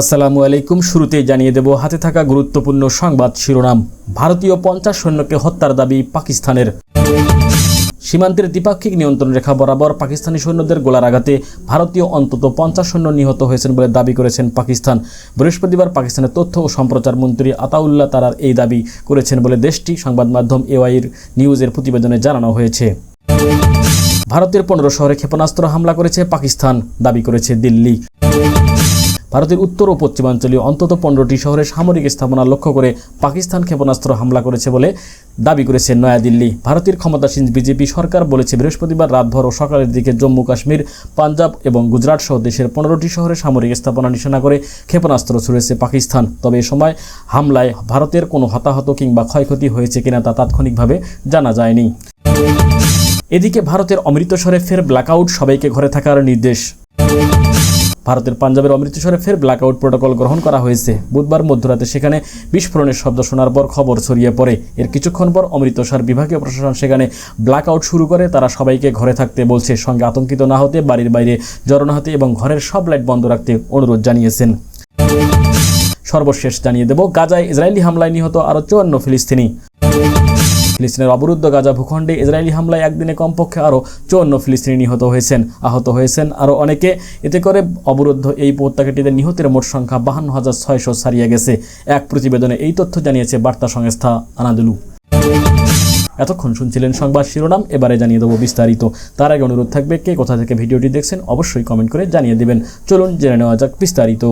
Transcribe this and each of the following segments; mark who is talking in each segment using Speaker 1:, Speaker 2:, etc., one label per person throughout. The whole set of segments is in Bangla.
Speaker 1: আসসালামু আলাইকুম। শুরুতেই জানিয়ে দেব, হাতে থাকা গুরুত্বপূর্ণ সংবাদ শিরোনাম। ভারতীয় পঞ্চাশ সৈন্যকে হত্যার দাবি পাকিস্তানের। সীমান্তের দ্বিপাক্ষিক নিয়ন্ত্রণ রেখা বরাবর পাকিস্তানি সৈন্যদের গোলার আঘাতে ভারতীয় অন্তত পঞ্চাশ সৈন্য নিহত হয়েছেন বলে দাবি করেছেন পাকিস্তান। বৃহস্পতিবার পাকিস্তানের তথ্য ও সম্প্রচার মন্ত্রী আতাউল্লাহ তারার এই দাবি করেছেন বলে দেশটি সংবাদ মাধ্যম এওয়াইর নিউজের প্রতিবেদনে জানানো হয়েছে। ভারতের পনেরো শহরে ক্ষেপণাস্ত্র হামলা করেছে পাকিস্তান, দাবি করেছে দিল্লি। ভারতের উত্তর ও পশ্চিমাঞ্চলীয় অন্তত পনেরোটি শহরে সামরিক স্থাপনা লক্ষ্য করে পাকিস্তান ক্ষেপণাস্ত্র হামলা করেছে বলে দাবি করেছে নয়াদিল্লি। ভারতের ক্ষমতাসীন বিজেপি সরকার বলেছে বৃহস্পতিবার রাতভর ও সকালের দিকে জম্মু কাশ্মীর, পাঞ্জাব এবং গুজরাট সহ দেশের পনেরোটি শহরে সামরিক স্থাপনা নিশানা করে ক্ষেপণাস্ত্র ছুড়েছে পাকিস্তান। তবে এ সময় হামলায় ভারতের কোনো হতাহত কিংবা ক্ষয়ক্ষতি হয়েছে কিনা তা তাৎক্ষণিকভাবে জানা যায়নি। এদিকে ভারতের অমৃতসরে ফের ব্ল্যাকআউট সবাইকে ঘরে থাকার নির্দেশ। ভারতের পাঞ্জাবের অমৃতসরে ফের ব্ল্যাকআউট প্রোটোকল গ্রহণ করা হয়েছে। বুধবার মধ্যরাতে সেখানে বিস্ফোরণের শব্দ শোনার পর খবর ছড়িয়ে পড়ে। এর কিছুক্ষণ পর অমৃতসর বিভাগীয় প্রশাসন সেখানে ব্ল্যাকআউট শুরু করে। তারা সবাইকে ঘরে থাকতে বলছে, সঙ্গে আতঙ্কিত না হতে, বাড়ির বাইরে জড়ো না হতে এবং ঘরের সব লাইট বন্ধ রাখতে অনুরোধ জানিয়েছেন। সর্বশেষ জানিয়ে দেব, গাজায় ইসরায়েলি হামলায় নিহত আরও চুয়ান্ন ফিলিস্তিনি। ফিলিস্তিনের অবরুদ্ধ গাজা ভূখণ্ডে ইসরায়েলি হামলায় একদিনে কমপক্ষে আরও চুয়ান্ন ফিলিস্তিনি নিহত হয়েছেন, আহত হয়েছেন আরও অনেকে। এতে করে অবরুদ্ধ এই উপত্যকাটিতে নিহতের মোট সংখ্যা বাহান্ন হাজার ছয়শো ছাড়িয়ে গেছে। এক প্রতিবেদনে এই তথ্য জানিয়েছে বার্তা সংস্থা আনাদুলু। এতক্ষণ শুনছিলেন সংবাদ শিরোনাম, এবারে জানিয়ে দেবো বিস্তারিত। তার আগে অনুরোধ থাকবে, কে কোথা থেকে ভিডিওটি দেখছেন অবশ্যই কমেন্ট করে জানিয়ে দেবেন। চলুন জেনে নেওয়া যাক বিস্তারিত।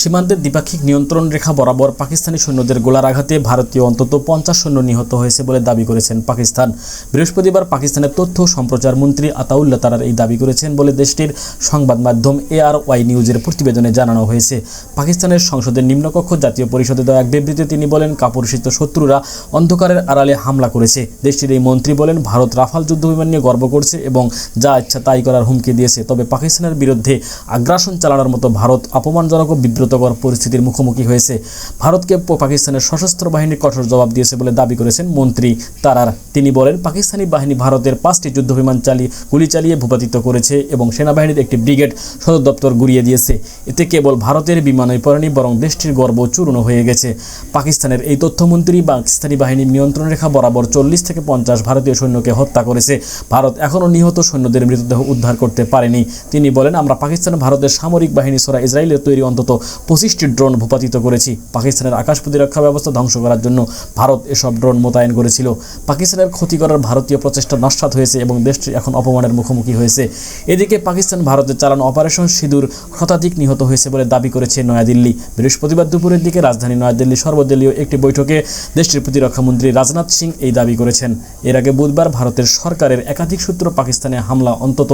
Speaker 1: সীমান্তের দ্বিপাক্ষিক নিয়ন্ত্রণ রেখা বরাবর পাকিস্তানি সৈন্যদের গোলার আঘাতে ভারতীয় অন্তত পঞ্চাশ সৈন্য নিহত হয়েছে বলে দাবি করেছেন পাকিস্তান। বৃহস্পতিবার পাকিস্তানের তথ্য সম্প্রচার মন্ত্রী আতাউল্লা তারার এই দাবি করেছেন বলে দেশটির সংবাদ মাধ্যম এআর ওয়াই নিউজের প্রতিবেদনে জানানো হয়েছে। পাকিস্তানের সংসদের নিম্নকক্ষ জাতীয় পরিষদে দেওয়া এক বিবৃতিতে তিনি বলেন, কাপুরুষিত শত্রুরা অন্ধকারের আড়ালে হামলা করেছে। দেশটির এই মন্ত্রী বলেন, ভারত রাফাল যুদ্ধবিমান নিয়ে গর্ব করছে এবং যা ইচ্ছা তাই করার হুমকি দিয়েছে। তবে পাকিস্তানের বিরুদ্ধে আগ্রাসন চালানোর মতো ভারত অপমানজনক ও বিব্রতকর পরিস্থিতির মুখোমুখি হয়েছে। ভারতকে পাকিস্তানের সশস্ত্র বাহিনী কঠোর জবাব দিয়েছে বলে দাবি করেছেন মন্ত্রী তারার। তিনি বলেন, পাকিস্তানি বাহিনী ভারতের পাঁচটি যুদ্ধবিমান চালিয়ে গুলি চালিয়ে ভূপাতিত করেছে এবং সেনাবাহিনীর একটি ব্রিগেড সদর দপ্তর গুড়িয়ে দিয়েছে। এতে কেবল ভারতের বিমানই পড়েনি, বরং দেশটির গর্ব চূর্ণ হয়ে গেছে। পাকিস্তানের এই তথ্যমন্ত্রী পাকিস্তানি বাহিনীর নিয়ন্ত্রণ রেখা বরাবর চল্লিশ থেকে পঞ্চাশ ভারতীয় সৈন্যকে হত্যা করেছে। ভারত এখনও নিহত সৈন্যদের মৃতদেহ উদ্ধার করতে পারেনি। তিনি বলেন, আমরা পাকিস্তান, ভারতের সামরিক বাহিনী সরা ইসরায়েলের তৈরি অন্তত পঁচিশটি ড্রোন ভূপাতিত করেছি। পাকিস্তানের আকাশ প্রতিরক্ষা ব্যবস্থা ধ্বংস করার জন্য ভারত এসব ড্রোন মোতায়েন করেছিল। পাকিস্তানের ক্ষতি করার ভারতীয় প্রচেষ্টা নস্বাত হয়েছে এবং দেশটি এখন অপমানের মুখোমুখি হয়েছে। এদিকে পাকিস্তান ভারতের চালানো অপারেশন সিঁদুর শতাধিক নিহত হয়েছে বলে দাবি করেছে নয়াদিল্লি। বৃহস্পতিবার দুপুরের দিকে রাজধানী নয়াদিল্লি সর্বদলীয় একটি বৈঠকে দেশটির প্রতিরক্ষামন্ত্রী রাজনাথ সিং এই দাবি করেছেন। এর আগে বুধবার ভারতের সরকারের একাধিক সূত্র পাকিস্তানে হামলা অন্তত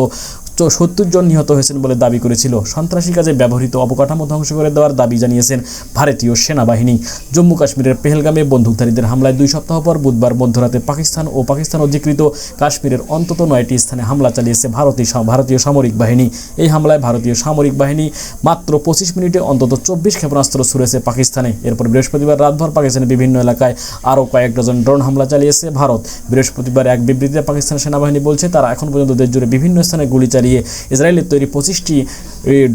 Speaker 1: সত্তর জন নিহত হয়েছেন বলে দাবি করেছিল। সন্ত্রাসী কাজে ব্যবহৃত অবকাঠামো ধ্বংস করে দেওয়ার দাবি জানিয়েছেন ভারতীয় সেনাবাহিনী। জম্মু কাশ্মীরের পেহেলগামে বন্দুকধারীদের হামলায় দুই সপ্তাহ পর বুধবার মধ্যরাতে পাকিস্তান ও পাকিস্তান অধিকৃত কাশ্মীরের অন্তত নয়টি স্থানে হামলা চালিয়েছে ভারতীয় ভারতীয় সামরিক বাহিনী। এই হামলায় ভারতীয় সামরিক বাহিনী মাত্র পঁচিশ মিনিটে অন্তত চব্বিশ ক্ষেপণাস্ত্র ছুড়েছে পাকিস্তানে। এরপর বৃহস্পতিবার রাতভর পাকিস্তানের বিভিন্ন এলাকায় আরও কয়েক ডজন ড্রোন হামলা চালিয়েছে ভারত। বৃহস্পতিবার এক বিবৃতিতে পাকিস্তান সেনাবাহিনী বলছে, তারা এখন পর্যন্ত দেশ জুড়ে বিভিন্ন স্থানে গুলি চালিয়ে ইসরায়েলের তৈরি পঁচিশটি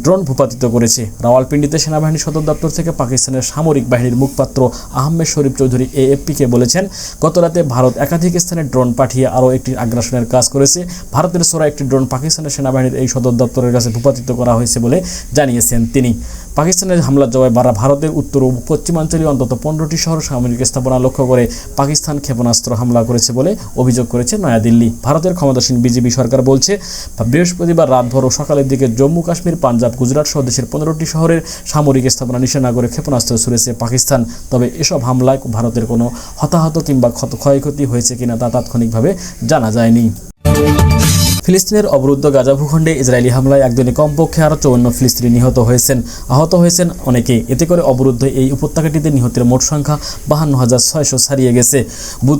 Speaker 1: ড্রোন ভূপাতিত করেছে। রাওয়ালপিন্ডিতে সেনাবাহিনী সদর দপ্তর থেকে পাকিস্তানের সামরিক বাহিনীর মুখপাত্র আহমেদ শরীফ চৌধুরী এএফপিকে বলেছেন গতরাতে ভারত একাধিক স্থানে ড্রোন পাঠিয়ে আরও একটি আগ্রাসনের কাজ করেছে। ভারতের সোরা একটি ড্রোন পাকিস্তানের সেনাবাহিনীর এই সদর দপ্তরের কাছে ভূপাতিত করা হয়েছে বলে জানিয়েছেন তিনি। পাকিস্তানের হামলার জবাবে বারা ভারতের উত্তর ও পশ্চিমাঞ্চলীয় অন্তত পনেরোটি শহর সামরিক স্থাপনা লক্ষ্য করে পাকিস্তান ক্ষেপণাস্ত্র হামলা করেছে বলে অভিযোগ করেছে নয়াদিল্লি। ভারতের ক্ষমতাসীন বিজেপি সরকার বলছে, বৃহস্পতিবার রাতভর ও সকালের দিকে জম্মু কাশ্মীর, পাঞ্জাব, গুজরাট সহ দেশের পনেরোটি শহরের সামরিক স্থাপনা নিশানা করে ক্ষেপণাস্ত্র ছুড়েছে পাকিস্তান। তবে এসব হামলায় ভারতের কোনো হতাহত কিংবা ক্ষত ক্ষয়ক্ষতি হয়েছে কিনা তা তাৎক্ষণিকভাবে জানা যায়নি। ফিলিস্তিনের অবরুদ্ধ গাজা ভূখণ্ডে ইসরায়েলি হামলায় একদিনে কমপক্ষে আরও চৌন্ন ফিলিস্তিনি নিহত হয়েছেন। আহত হয়েছেন অনেকে এতে করে অবরুদ্ধ এই উপত্যকাটিতে নিহতের মোট সংখ্যা বাহান্ন হাজার ছয়শো ছাড়িয়ে গেছে। বুধ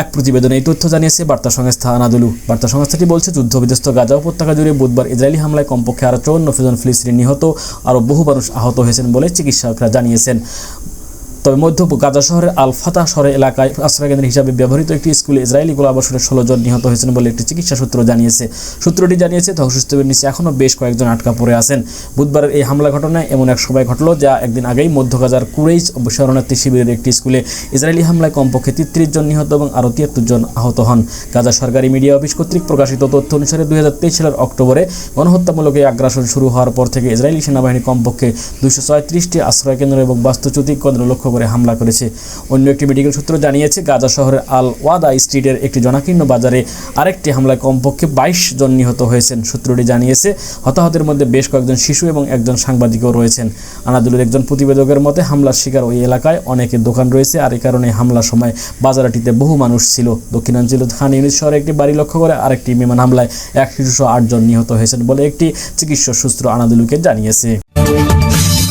Speaker 1: এক প্রতিবেদনে এই তথ্য জানিয়েছে বার্তা সংস্থা আনাদুলু। বার্তা সংস্থাটি বলছে যুদ্ধ বিধ্বস্ত গাজা উপত্যকা জুড়ে বুধবার ইসরায়েলি হামলায় কমপক্ষে আরও চৌন্ন জন ফিলিস্তিনি নিহত, আরও বহু মানুষ আহত হয়েছেন বলে চিকিৎসকরা জানিয়েছেন। তবে মধ্য গাজা শহরের আল ফাতা শহরের এলাকায় আশ্রয়কেন্দ্র হিসাবে ব্যবহৃত একটি স্কুলে ইসরায়েলি গোলাবর্ষণে ষোলো জন নিহত হয়েছেন বলে একটি চিকিৎসা সূত্র জানিয়েছে। সূত্রটি জানিয়েছে, ধ্বংসস্তূপের নিচে এখনও বেশ কয়েকজন আটকা পড়ে আছেন। বুধবারের এই হামলা ঘটনায় এমন এক সময় ঘটল যা একদিন আগেই মধ্য গাজার কুরেইস শরণার্থী শিবিরের একটি স্কুলে ইসরায়েলি হামলায় কমপক্ষে তেত্রিশ জন নিহত এবং আরও তিয়াত্তর জন আহত হন। গাজা সরকারি মিডিয়া অফিস কর্তৃক প্রকাশিত তথ্য অনুসারে দুই হাজার তেইশ সালের অক্টোবরে গণহত্যামূলক এই আগ্রাসন শুরু হওয়ার পর থেকে ইসরায়েলি সেনাবাহিনী কমপক্ষে দুশো ছয়ত্রিশটি আশ্রয়কেন্দ্র এবং বাস্তুচ্যুতি কেন্দ্র লক্ষ্য করে হামলা করেছে। অন্য একটি মেডিকেল সূত্র জানিয়েছে, গাজা শহরের আল ওয়াদা স্ট্রিটের একটি জনাকীর্ণ বাজারে আরেকটি হামলায় কমপক্ষে বাইশ জন নিহত হয়েছেন, সূত্রটি জানিয়েছে। হতাহতের মধ্যে বেশ কয়েকজন শিশু এবং একজন সাংবাদিকও রয়েছেন। আনাদুলের একজন প্রতিবেদকের মতে, হামলার শিকার ওই এলাকায় অনেকের দোকান রয়েছে আর এই কারণে হামলার সময় বাজারটিতে বহু মানুষ ছিল। দক্ষিণাঞ্চল খান ইউনিট শহরে একটি বাড়ি লক্ষ্য করে আরেকটি বিমান হামলায় এক শিশুসহ আটজন নিহত হয়েছেন বলে একটি চিকিৎসক সূত্র আনাদুলুকে জানিয়েছে।